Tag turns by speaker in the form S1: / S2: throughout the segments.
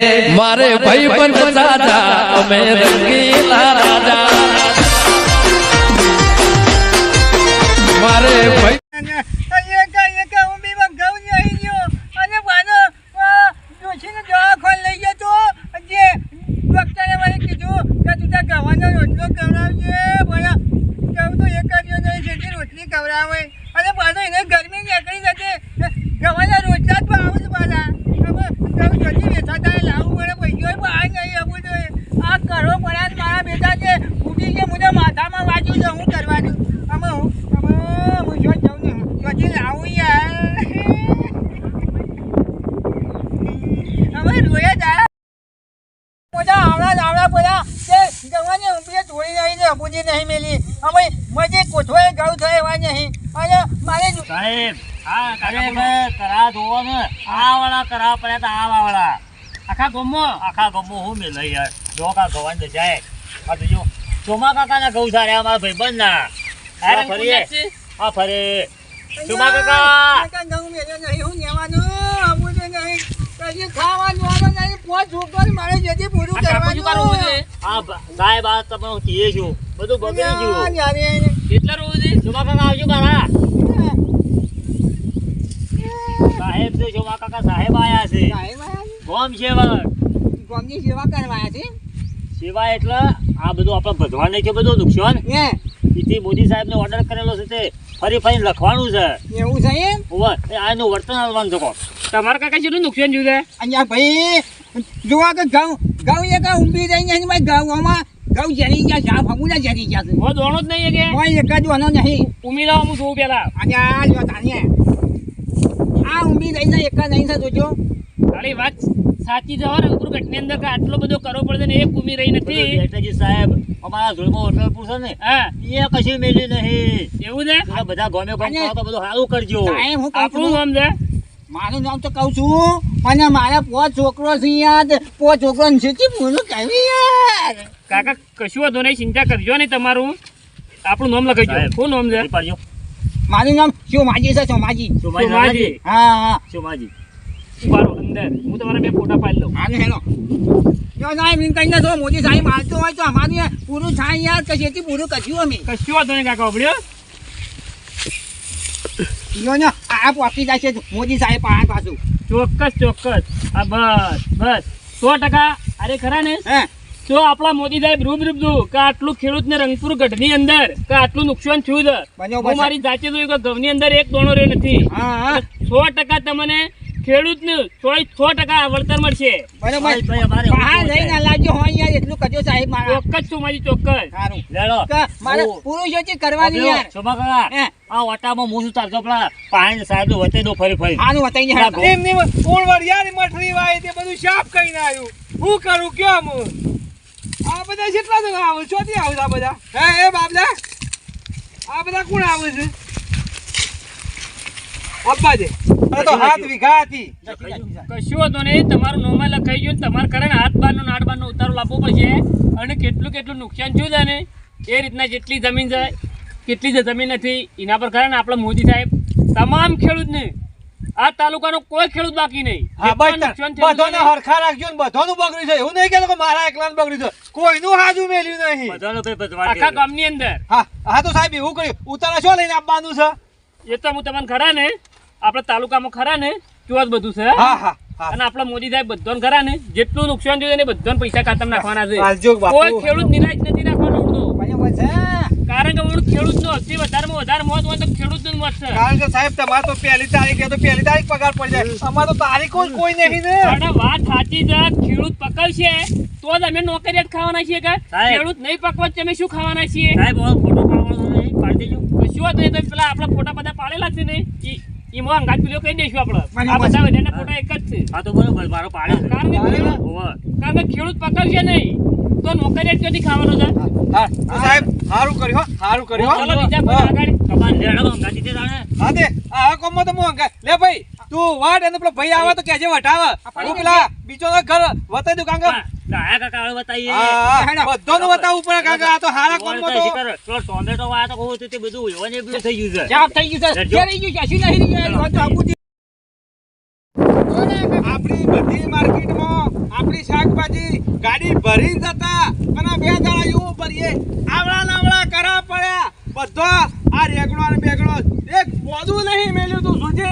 S1: મારે ભાઈ પણ રાજા અમે રંગીલા રાજા. મારે ભાઈ
S2: અને અહીંયા અહીંયા ઊંબીમાં ઘઉં નહીં ગયો અને પાછો આ ડોશીને દવાખાને લઈ ગયો તો જે ડૉક્ટરે મને કીધું કે તું તાર ગવાનો રોટલો ખવડાવજે ભલા ઘઉં તો એક જ નહીં જેટલી રોટલી ખવડાવે અને પાછો એને ગરમી નીકળી જશે ગવાના રોટલા જ ભાવ છે પાછા હવે ઘઉં જલ્દી વેચાતા લાવવું પડે પૈસો બહાર નહીં આવવું જોઈએ આ કરો પડ્યા ને મારા બેટા છે ઉઠી છે મને માથામાં વાગ્યું છે હું કરવાનું અમે હું અમે હું જો જાઉં ને જોજી લાવું યાર અમે રોયા જા બધા પડ્યા તે ગવાને ઊંઘી છોડી રહી ને પૂજી નહીં મેલી. અમે મજે કોઠોએ ગાઉં થાય એવા નહીં. અને મારે જો-
S3: સાહેબ આ ખરેખર કરા જોવો ને. આ વાળા કરા પડ્યા તા આ વાળા. આખા ગમો? આખા ગમો હું મેં લઈ યાર. જો કા ગવાન દે જાય. આ જો. ચોમા કાકા ના ગૌ સારે અમારા ભાઈબંધ ના આ ફરીએ. આ ફરે ચોમા કાકા!
S2: કાકા ગૌ મેલ્યો નહીં હું છે કશું ખાવાનું આનો નહીં મારે જેથી પૂરું કરવાનું.
S3: આ બ- સાહેબ આ તમે હું કહીએ છું. બધું બગડી ગયું
S2: યારે
S3: કેટલા રોજ ચોમા કાકા આવજો મારા સાહેબ છે ચોમા કાકા સાહેબ આયા છે.
S2: સાહેબ આયા
S3: ગોમ સેવક.
S2: છે. ગામની સેવા કરવા આયા છે?
S3: સેવા એટલે આ બધું આપણે ભગવાનને છે બધું નુકસાન
S2: હે.
S3: તેથી મોદી સાહેબને ઓર્ડર કરેલો છે તે. ફરી ફરી લખવાનું છે.
S2: એવું છે એમ?
S3: આનું વર્તન હાલવાનું છે તમારે તમારા કાકા જેટલું નુકસાન જોયું છે?
S2: અહીંયા ભાઈ જોવા કે ઘઉં ઘઉં એક કા ઊંબી રહી નહીં ભાઈ ઘઉંમાં ઘઉં જરી ગયા ઝાપ હમુના જરી ગયા છે.
S3: હો દોણો જ નહીં કે
S2: કોઈ એક જ વાનો નહીં.
S3: ઉમી હું જોઉં પેલા
S2: અહીંયા આ જો તાને આ ઊંબી રહીને એક જ નહીં થતો જો.
S4: ખાલી વાત સાચી છે હો ઉપર ઘટની અંદર આટલો બધો કરવો પડે ને એક ઉમી રહી નથી.
S3: નેતાજી સાહેબ અમારા ધૂળમાં હોટલ પૂછો ને
S4: હા?
S3: એ કશું મેલ્યું નહીં
S4: એવું ને
S3: આ બધા ગમે ગમ તો બધું સારું કરજો.
S2: હું
S4: આપણું નામ છે?
S2: મારું નામ તો કહું છું અને મારા પોત છોકરો છે પોત છોકરો છે કે બોલું કહેવી યાર.
S4: કાકા કશું વાંધો નહીં ચિંતા કરજો નહીં તમારું. આપણું નામ લખાઈ. શું નામ છે?
S2: મારું નામ સોમાજી છે સોમાજી
S3: સોમાજી.
S2: હા હા.
S3: સોમાજી
S4: ઊભા અંદર. હું તમારા બે ફોટા પાડી લઉં.
S2: હાલો હેલો. જો સાહેબ એમ કહીને જો મોદી સાહેબ હાલતો હોય તો અમારી પૂરું થાય યાર કશેથી પૂરું કર્યું અમે.
S4: કશું વાંધો નહીં કાકા
S2: જો ને આ પહોંચી જાય છે મોદી સાહેબ આ પાછું.
S4: ચોક્કસ ચોક્કસ. આ બસ બસ. સો ટકા અરે ખરા ને?
S2: હે?
S4: તો આપણા મોદી સાહેબ રૂબ રૂબ દઉં કે આટલું ખેડૂત ને રંગપુર ગઢની અંદર કે આટલું નુકસાન થયું છે. હું મારી જાતે જોયું કે ઘઉંની અંદર એક દોણો રહ્યો નથી.
S2: હા હા.
S4: સો ટકા તમને ખેડૂતને સો સો ટકા વળતર મળશે.
S2: બરોબર.
S3: ભાઈ, ભાઈ, અમારે
S2: બહાર
S3: એવું
S2: જઈને લાગ્યો હોય યાર એટલું કરજો સાહેબ મારા.
S4: ચોક્કસ છું મારી ચોક્કસ.
S2: કે મારે
S3: હું-
S2: કરવાની યાર.
S3: શોભા કાકા આ ઓટામાં હું શું તારજો પેલા પાણી સાહેબ તો વતે દો ફરી ફરી.
S2: આનું બતાવીને
S3: ના. એમ
S5: પૂળ યાર મઠરી વાય તે બધું સાફ કરીને આવ્યું. હું કરું કેમ? આ બધા કેટલા જણા આવે આવે છે આ બધા? હે એ બાબલા આ બધા કોણ આવે છે? અબ્બા દે. તો હાથ વીઘા હતી.
S4: કશું હતો નહીં તમારું નોમાં લખાઈ ગયું તમારે કરે ને હાથ બારનો નાટ બારનો ઉતારો લાવવો પડશે. અને કેટલું કેટલું નુકસાન થયું છે ને એ રીતના જેટલી જમીન છે કેટલી જ જમીન નથી એના પર કરે ને આપણા મોદી સાહેબ તમામ ખેડૂતને આ તાલુકાનો કોઈ ખેડૂત બાકી નહીં.
S5: બધાને
S4: ને,
S5: હરખા રાખજો ને બધાનું બગડ્યું છે. એવું નહીં કે લોકો મારા એકલાનું બગડ્યું છે. કોઈનું હાજુ મેલ્યું નહીં.
S4: આખા ગામની અંદર.
S5: હા હા તો સાહેબ એવું કર્યું. ઉતારા શું લઈને આપવાનું છે?
S4: એ તો હું તમને ખરા ને આપણા તાલુકામાં ખરા ને ચોજ બધું છે?
S5: હા હા હા.
S4: અને આપણા મોદી સાહેબ બધાને ખરા ને જેટલું નુકસાન થયું છે ને બધાને પૈસા ખાતામાં નાખવાના છે. કોઈ ખેડૂત નિરાશ નથી રાખવાનો
S2: છે.
S4: કારણ કે હું ખેડૂતનો સૌથી વધારેમાં વધારે મોત હોય તો ખેડૂતનું જ મોત છે.
S5: કારણ કે સાહેબ તમારે તો પહેલી તારીખ તો પહેલી તારીખ પગાર પડી જાય. અમારે તો તારીખો જ કોઈ નહીં ને
S4: અને વાત સાચી છે ખેડૂત પકવશે તો જ અમે નોકરિયાત ખાવાના છીએ કે? ખેડૂત નહીં પકવત તો અમે શું ખાવાના છીએ?
S3: સાહેબ ફોટો પાડવાનો પાડી દેજો.
S4: કશું હતું એ તો પેલા આપણા ફોટા બધા પાડેલા છે ને? ઈ- ગાજ પેલો કહી દઈશું આપણે આ. બધા બધાના ફોટા એક જ છે.
S3: હા તો બરોબર મારો પાડે છે.
S4: કારણ કે ખેડૂત- કારણ કે ખેડૂત પકડશે નહીં. તો નોકરિયાત ક્યાંથી ખાવાનો છે?
S5: હા સાહેબ સારું કર્યો સારું કર્યો હો.
S4: ચાલો બીજા કોઈ આગળ.
S3: કમાન લેડો ગાજી દે.
S5: હા દે. આ કોમમાં તો મો લે ભાઈ. તું વાટ એને પેલો ભાઈ આવે તો કેજે વટાવે. હું પેલા બીજો ઘર વતાઈ દઉં કારણ કે
S3: ડાયા કાકા હવે બતાવીએ.
S5: હા, હા, બધાનું બતાવવું પડે આ તો હારા
S3: કોણ તો
S5: તો.
S3: ટોમેટો વાળા તો કહું તે બધું એવા ને થઈ ગયું છે.
S2: ચાપ થઈ ગયું છે.
S3: લેજો.
S2: રહી ગયું છે શું નહીં રહી તો આબુ
S5: આપણી બધી માર્કેટમાં આપણી શાકભાજી ગાડી ભરી જતા અને બે દાડા એવું ભરીએ આવડા નાવડા કરા પડ્યા. બધો આ રેગણો એક પોદું નહીં મેલ્યું તું સુજે.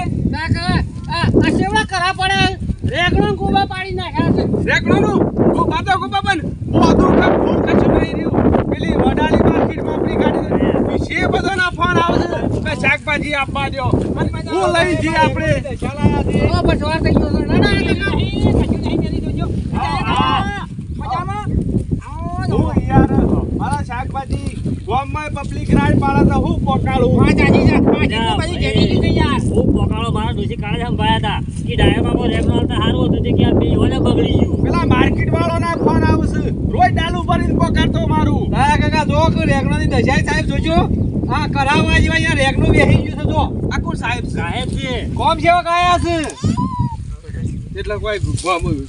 S5: રેગણોનું ગોબા તો ગોબા પણ પોદું કે ફૂલ કશું નહીં રહ્યું. પેલી વડાલી માર્કેટમાં આપણી ગાડી વિશે બધાના ફોન આવશે. કે શાકભાજી આપવા દો હું લઈ જઈએ આપણે. હું યાર મારા શાકભાજી ગામમાં પબ્લિક રાડ પાડે તો હું પોકાળું.
S4: હું પોકાળો મારા દોશી કાળે સંભાળ્યા હતા. કે ડાયામાં રેગનો આવતા સારું હતું તે કે આ બે ઓલે બગડી ગયું.
S5: પેલા માર્કેટ વાળો ના ફોન આવશે. રોજ ડાલુ ભરીને પોકાળતો મારું.
S6: તારા કાકા જો કે રેગણોની દશાઈ સાહેબ જોજો. આ કરાવવા જેવા અહીંયા રેગણો બેસી ગયું છે જો.
S5: આ કોણ સાહેબ છે?
S4: સાહેબ છે.
S6: કોમ સેવક કાયા છે?
S5: એટલે કોઈ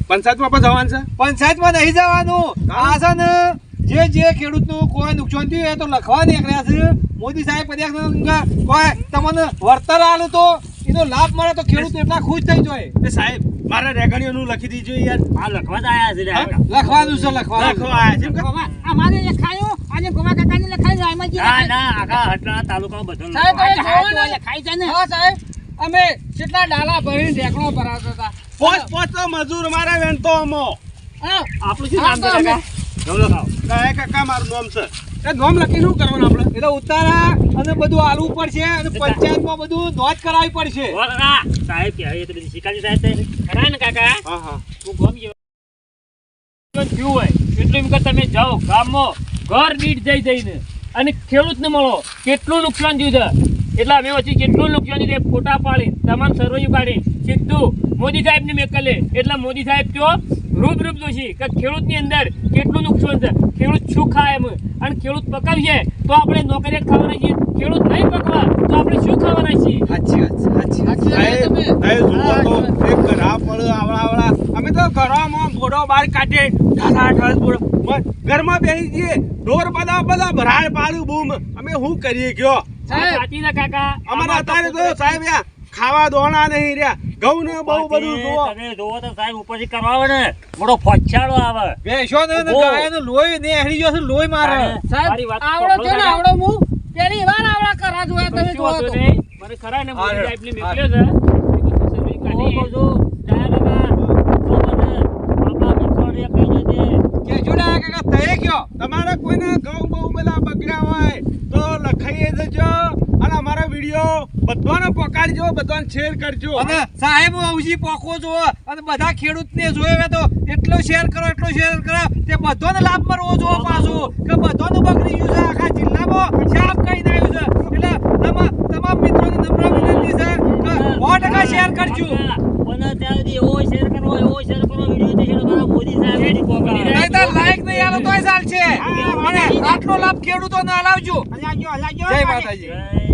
S5: પંચાયતમાં પણ જવાનું છે?
S6: પંચાયતમાં નહીં જવાનું. આ છે ને જે જે ખેડૂતનું કોઈ નુકસાન થયું એ તો લખવા નીકળ્યા છે. મોદી સાહેબ કર્યા કોઈ તમને વળતર આલે તો એનો લાભ મળે તો ખેડૂત એટલા ખુશ થઈ જાય.
S5: એ સાહેબ મારે રેગણીઓનું લખી દીજો યાર.
S4: આ લખવા જ આયા છે
S6: લખવાનું છે લખવા
S5: લખવા આયા છે?
S6: અમારે લખાયો અને ગોમા કાકાને લખાયો એમાં
S4: ના ના આખા હટણા તાલુકામાં બધો
S6: સાહેબ. તમે જોવો ને. હા સાહેબ અમે કેટલા ડાલા ભરીને રેગણો ભરાવતા હતા.
S5: પોસ્ટ પોચ તો મજૂર મારે વેણતો અમો.
S6: હા,
S4: આપણું શું નામ છે
S6: હા, તો
S4: કાકા ગૌ લખાવો
S5: કાયા કાકા મારું નામ છે. એ નામ લખી શું કરવાનું આપણે?
S6: એટલે ઉતારા અને બધું આલવું પડશે અને પંચાયતમાં બધું નોંધ કરાવવી પડશે.
S4: હો કાકા સાહેબ કે એ તો બધી શિકારી સાહેબ ખરા ને કાકા.
S5: હા હા.
S4: હું ગમ ગયો થયું હોય એટલું એમ કે તમે જાઓ ગામમાં ઘર દીઠ જઈ જઈને. અને ખેડૂતને મળો કેટલું નુકસાન થયું છે. એટલે અમે પછી કેટલું નુકસાન થયું ફોટા પાડી તમામ સર્વે કાઢી સીધું મોદી સાહેબને મેકલે એટલે મોદી સાહેબ તો રૂબરૂપ જોશી કે ખેડૂતની અંદર કેટલું નુકસાન છે? ખેડૂત શું ખાય એમ? અને ખેડૂત પકાવીએ તો આપણે નોકરી ખાવાના છીએ. ખેડૂત નહીં પકવા તો આપણે શું ખાવાના છીએ?
S6: સાચી વાત છે, સાચી વાત
S5: એક ઘરા પડે આવડા આવડા. અમે તો ઘરમાં ઘોડો બહાર કાઢે. ઢાલા ઢાલ બોડો ઘરમાં બેસી જઈએ. ઢોર બધા બધા ભરાડ પાડું બૂમ. અમે શું કરીએ
S4: ગયો સાહેબ. કાકા
S5: અમારા અત્યારે તો સાહેબ ખાવા દોણા નહીં રહ્યા. ઘઉં ને બહુ બધું જોવો.
S4: તમે જોવો તો સાહેબ ઉપરથી કરવા આવે ને મોટો ફચ્છાડો આવે.
S6: બેસો ને ને
S4: ઓહો.
S6: ગાયનું લોહી નેહરી ગયો છે લોહી મારે.
S4: સાહેબ
S7: આવડો છે ને આવડો હું પેલી વાર આવડા કરા જોયા તમે જોવો તો.
S4: મને ખરા ને
S6: હારે,
S4: સાહેબને મોકલ્યો છે. કાઢી. જો.
S5: તમારે કોઈને ઘઉં બહુ બધા બગડ્યા હોય તો લખાઈ દેજો અને વીડિયો બધાને પકાડજો બધાને શેર કરજો.
S6: અને સાહેબ ઉજી પોકો જો અને બધા ખેડૂતને જોયે તો એટલો શેર કરો એટલો શેર કરો તે બધાને લાભ મળવો જો પાછો કે બધાનું બગડી ગયું છે આખા જિલ્લામાં સાફ કહી આવ્યું છે. એટલે તમા તમામ મિત્રોને નમ્ર વિનંતી છે કે સો ટકા શેર કરજો.
S4: કાકા, ત્યાં સુધી એવો શેર કરવો એવો શેર કરવો વીડિયો તો છે મારા મોદી સાહેબ
S6: લાઈક નહીં આલો તોય ચાલશે. અને આટલો લાભ ખેડૂતોને હલાવજો જય માતાજી.